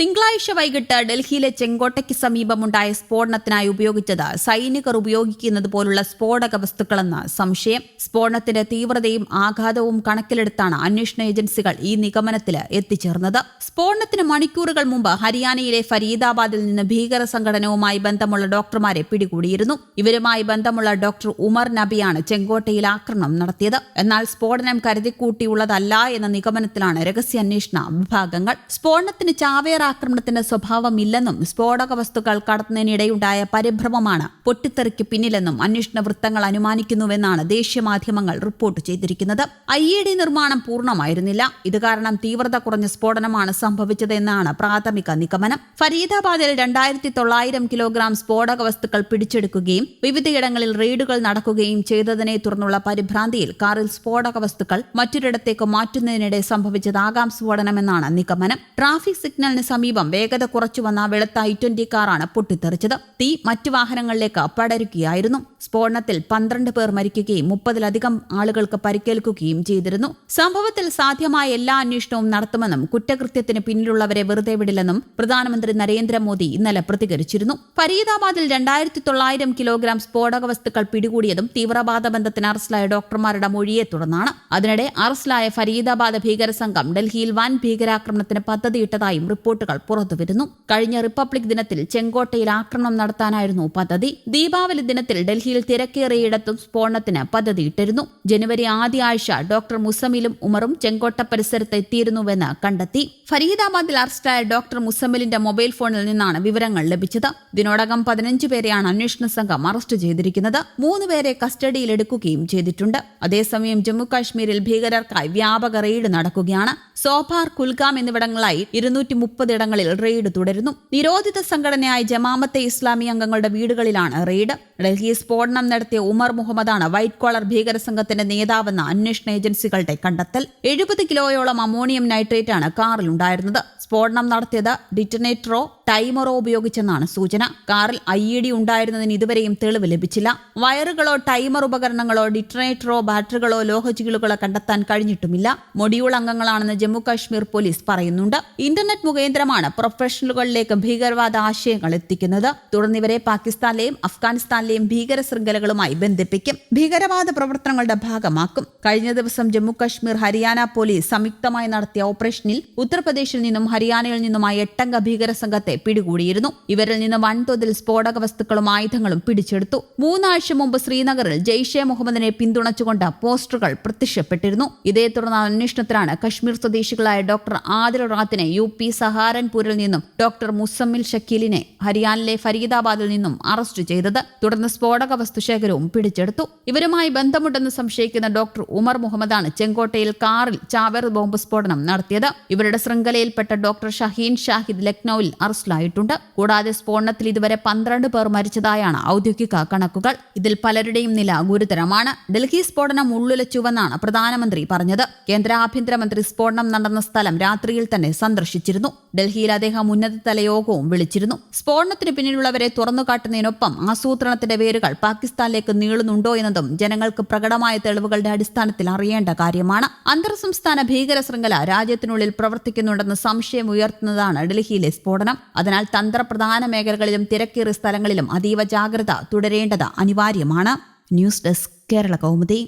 തിങ്കളാഴ്ച വൈകിട്ട് ഡൽഹിയിലെ ചെങ്കോട്ടയ്ക്ക് സമീപമുണ്ടായ സ്ഫോടനത്തിനായി ഉപയോഗിച്ചത് സൈനികർ ഉപയോഗിക്കുന്നത് പോലുള്ള സ്ഫോടക വസ്തുക്കളെന്ന് സംശയം. സ്ഫോടനത്തിന്റെ തീവ്രതയും ആഘാതവും കണക്കിലെടുത്താണ് അന്വേഷണ ഏജൻസികൾ ഈ നിഗമനത്തിൽ എത്തിച്ചേർന്നത്. സ്ഫോടനത്തിന് മണിക്കൂറുകൾ മുമ്പ് ഹരിയാനയിലെ ഫരീദാബാദിൽ നിന്ന് ഭീകര സംഘടനവുമായി ബന്ധമുള്ള ഡോക്ടർമാരെ പിടികൂടിയിരുന്നു. ഇവരുമായി ബന്ധമുള്ള ഡോക്ടർ ഉമർ നബിയാണ് ചെങ്കോട്ടയിൽ ആക്രമണം നടത്തിയത്. എന്നാൽ സ്ഫോടനം കരുതിക്കൂട്ടിയുള്ളതല്ല എന്ന നിഗമനത്തിലാണ് രഹസ്യാന്വേഷണ വിഭാഗങ്ങൾ. സ്ഫോടനത്തിന് ചാവേർ ആക്രമണത്തിന്റെ സ്വഭാവമില്ലെന്നും സ്ഫോടക വസ്തുക്കൾ കടത്തുന്നതിനിടെയുണ്ടായ പരിഭ്രമമാണ് പൊട്ടിത്തെറിക്ക് പിന്നിലെന്നും അന്വേഷണ വൃത്തങ്ങൾ അനുമാനിക്കുന്നുവെന്നാണ് ദേശീയ മാധ്യമങ്ങൾ റിപ്പോർട്ട് ചെയ്തിരിക്കുന്നത്. ഐ ഇ ഡി നിർമ്മാണം പൂർണമായിരുന്നില്ല. ഇത് കാരണം തീവ്രത കുറഞ്ഞ സ്ഫോടനമാണ് സംഭവിച്ചതെന്നാണ് പ്രാഥമിക നിഗമനം. ഫരീദാബാദിൽ രണ്ടായിരത്തി തൊള്ളായിരം കിലോഗ്രാം സ്ഫോടക വസ്തുക്കൾ പിടിച്ചെടുക്കുകയും വിവിധയിടങ്ങളിൽ റെയ്ഡുകൾ നടക്കുകയും ചെയ്തതിനെ തുടർന്നുള്ള പരിഭ്രാന്തിയിൽ കാറിൽ സ്ഫോടക വസ്തുക്കൾ മറ്റൊരിടത്തേക്ക് മാറ്റുന്നതിനിടെ സംഭവിച്ചതാകാം സ്ഫോടനമെന്നാണ് നിഗമനം. ട്രാഫിക് സിഗ്നലിന് സമീപം വേഗത കുറച്ചു വന്ന വെളുത്ത ഐ ട്വന്റി കാറാണ് പൊട്ടിത്തെറിച്ചത്. തീ മറ്റു വാഹനങ്ങളിലേക്ക് പടരുകയായിരുന്നു സ്ഫോടനത്തിൽ പന്ത്രണ്ട് പേർ മരിക്കുകയും മുപ്പതിലധികം ആളുകൾക്ക് പരിക്കേൽക്കുകയും ചെയ്തിരുന്നു. സംഭവത്തിൽ സാധ്യമായ എല്ലാ അന്വേഷണവും നടത്തുമെന്നും കുറ്റകൃത്യത്തിന് പിന്നിലുള്ളവരെ വെറുതെ വിടില്ലെന്നും പ്രധാനമന്ത്രി നരേന്ദ്രമോദി ഇന്നലെ പ്രതികരിച്ചിരുന്നു. ഫരീദാബാദിൽ രണ്ടായിരത്തി തൊള്ളായിരം കിലോഗ്രാം സ്ഫോടക വസ്തുക്കൾ പിടികൂടിയതും തീവ്രവാദ ബന്ധത്തിന് അറസ്റ്റിലായ ഡോക്ടർമാരുടെ മൊഴിയെ തുടർന്നാണ്. അതിനിടെ അറസ്റ്റിലായ ഫരീദാബാദ് ഭീകര സംഘം ഡൽഹിയിൽ വൻ ഭീകരാക്രമണത്തിന് പദ്ധതിയിട്ടതായും റിപ്പോർട്ടുകൾ പുറത്തുവരുന്നു. കഴിഞ്ഞ റിപ്പബ്ലിക് ദിനത്തിൽ ചെങ്കോട്ടയിൽ ആക്രമണം നടത്താനായിരുന്നു പദ്ധതി. ദീപാവലി ദിനത്തിൽ ഡൽഹിയിൽ തിരക്കേറിയയിടത്തും സ്ഫോടനത്തിന് പദ്ധതിയിട്ടിരുന്നു. ജനുവരി ആദ്യ ആഴ്ച ഡോക്ടർ മുസമിലും ഉമറും ചെങ്കോട്ട പരിസരത്ത് എത്തിയിരുന്നുവെന്ന് കണ്ടെത്തി. ഫരീദാബാദിൽ അറസ്റ്റായ ഡോക്ടർ മുസമിലിന്റെ മൊബൈൽ ഫോണിൽ നിന്നാണ് വിവരങ്ങൾ ലഭിച്ചത്. ഇതിനോടകം പതിനഞ്ച് പേരെയാണ് അന്വേഷണ സംഘം അറസ്റ്റ് ചെയ്തിരിക്കുന്നത്. മൂന്നുപേരെ കസ്റ്റഡിയിലെടുക്കുകയും ചെയ്തിട്ടുണ്ട്. അതേസമയം ജമ്മു കാശ്മീരിൽ ഭീകരർക്കായി വ്യാപക റെയ്ഡ് നടക്കുകയാണ്. സോഫാർ കുൽഗാം എന്നിവിടങ്ങളായി ഇരുന്നൂറ്റി മുപ്പതിടങ്ങളിൽ റെയ്ഡ് തുടരുന്നു. നിരോധിത സംഘടനയായ ജമാമത്തെ ഇസ്ലാമി അംഗങ്ങളുടെ വീടുകളിലാണ് റെയ്ഡ്. ഡൽഹി സ്ഫോടനം നടത്തിയ ഉമർ മുഹമ്മദാണ് വൈറ്റ് കോളർ ഭീകര സംഘത്തിന്റെ നേതാവെന്ന അന്വേഷണ ഏജൻസികളുടെ കണ്ടെത്തൽ. എഴുപത് കിലോയോളം അമോണിയം നൈട്രേറ്റ് ആണ് കാറിലുണ്ടായിരുന്നത്. സ്ഫോടനം നടത്തിയത് ഡിറ്റനേറ്ററോ ടൈമറോ ഉപയോഗിച്ചെന്നാണ് സൂചന. കാറിൽ ഐ ഇ ഡി ഉണ്ടായിരുന്നതിന് ഇതുവരെയും തെളിവ് ലഭിച്ചില്ല. വയറുകളോ ടൈമർ ഉപകരണങ്ങളോ ഡിറ്ററേറ്ററോ ബാറ്ററികളോ ലോഹചികിളുകളോ കണ്ടെത്താൻ കഴിഞ്ഞിട്ടുമില്ല. മൊഡ്യൂൾ അംഗങ്ങളാണെന്ന് ജമ്മു കാശ്മീർ പോലീസ് പറയുന്നുണ്ട്. ഇന്റർനെറ്റ് മുഖേന്ദ്രമാണ് പ്രൊഫഷണലുകളിലേക്ക് ഭീകരവാദ ആശയങ്ങൾ എത്തിക്കുന്നത്. തുടർന്ന് ഇവരെ പാകിസ്ഥാനിലെയും അഫ്ഗാനിസ്ഥാനിലെയും ഭീകര ശൃംഖലകളുമായി ബന്ധിപ്പിക്കും. ഭീകരവാദ പ്രവർത്തനങ്ങളുടെ ഭാഗമാക്കും. കഴിഞ്ഞ ദിവസം ജമ്മു കാശ്മീർ ഹരിയാന പോലീസ് സംയുക്തമായി നടത്തിയ ഓപ്പറേഷനിൽ ഉത്തർപ്രദേശിൽ നിന്നും ഹരിയാനയിൽ നിന്നുമായി എട്ടംഗ ഭീകര സംഘത്തെ പിടികൂടിയിരുന്നു. ഇവരിൽ നിന്ന് വൻതോതിൽ സ്ഫോടക വസ്തുക്കളും ആയുധങ്ങളും പിടിച്ചെടുത്തു. മൂന്നാഴ്ച മുമ്പ് ശ്രീനഗറിൽ ജെയ്ഷെ മുഹമ്മദിനെ പിന്തുണച്ചുകൊണ്ട് പോസ്റ്ററുകൾ പ്രത്യക്ഷപ്പെട്ടിരുന്നു. ഇതേ തുടർന്ന് അന്വേഷണത്തിലാണ് കശ്മീർ സ്വദേശികളായ ഡോക്ടർ ആദിൽ റാത്തിനെ യു പി സഹാരൻപൂരിൽ നിന്നും ഡോക്ടർ മുസമ്മിൽ ഷക്കീലിനെ ഹരിയാനയിലെ ഫരീദാബാദിൽ നിന്നും അറസ്റ്റ് ചെയ്തത്. തുടർന്ന് സ്ഫോടക വസ്തു ശേഖരവും പിടിച്ചെടുത്തു. ഇവരുമായി ബന്ധമുണ്ടെന്ന് സംശയിക്കുന്ന ഡോക്ടർ ഉമർ മുഹമ്മദാണ് ചെങ്കോട്ടയിൽ കാറിൽ ചാവേർ ബോംബ് സ്ഫോടനം നടത്തിയത്. ഇവരുടെ ശൃംഖലയിൽപ്പെട്ട ഡോക്ടർ ഷഹീൻ ഷാഹിദ് ലക്നൌവിൽ അറസ്റ്റിലായിട്ടുണ്ട് കൂടാതെ സ്ഫോടനത്തിൽ ഇതുവരെ പന്ത്രണ്ട് പേർ മരിച്ചതായാണ് ഔദ്യോഗിക കണക്കുകൾ. ഇതിൽ പലരുടെയും നില ഗുരുതരമാണ്. ഡൽഹി സ്ഫോടനം ഉള്ളിലച്ചുവെന്നാണ് പ്രധാനമന്ത്രി പറഞ്ഞത്. കേന്ദ്ര ആഭ്യന്തരമന്ത്രി സ്ഫോടനം നടന്ന സ്ഥലം രാത്രിയിൽ തന്നെ സന്ദർശിച്ചിരുന്നു. ഡൽഹിയിൽ അദ്ദേഹം ഉന്നതതല യോഗവും വിളിച്ചിരുന്നു. സ്ഫോടനത്തിന് പിന്നിലുള്ളവരെ തുറന്നുകാട്ടുന്നതിനൊപ്പം ആസൂത്രണത്തിന്റെ വേരുകൾ പാകിസ്ഥാനിലേക്ക് നീളുന്നുണ്ടോ എന്നതും ജനങ്ങൾക്ക് പ്രകടമായ തെളിവുകളുടെ അടിസ്ഥാനത്തിൽ അറിയേണ്ട കാര്യമാണ്. അന്തർ സംസ്ഥാന ഭീകര ശൃംഖല രാജ്യത്തിനുള്ളിൽ പ്രവർത്തിക്കുന്നുണ്ടെന്ന് സംശയം ഉയർത്തുന്നതാണ് ഡൽഹിയിലെ സ്ഫോടനം. അതിനാൽ തന്ത്രപ്രധാന മേഖലകളിലും തിരക്കേറിയ സ്ഥലങ്ങളിലും അതീവ ജാഗ്രത തുടരേണ്ടത് അനിവാര്യമാണ്. News desk Kerala Kaumudi.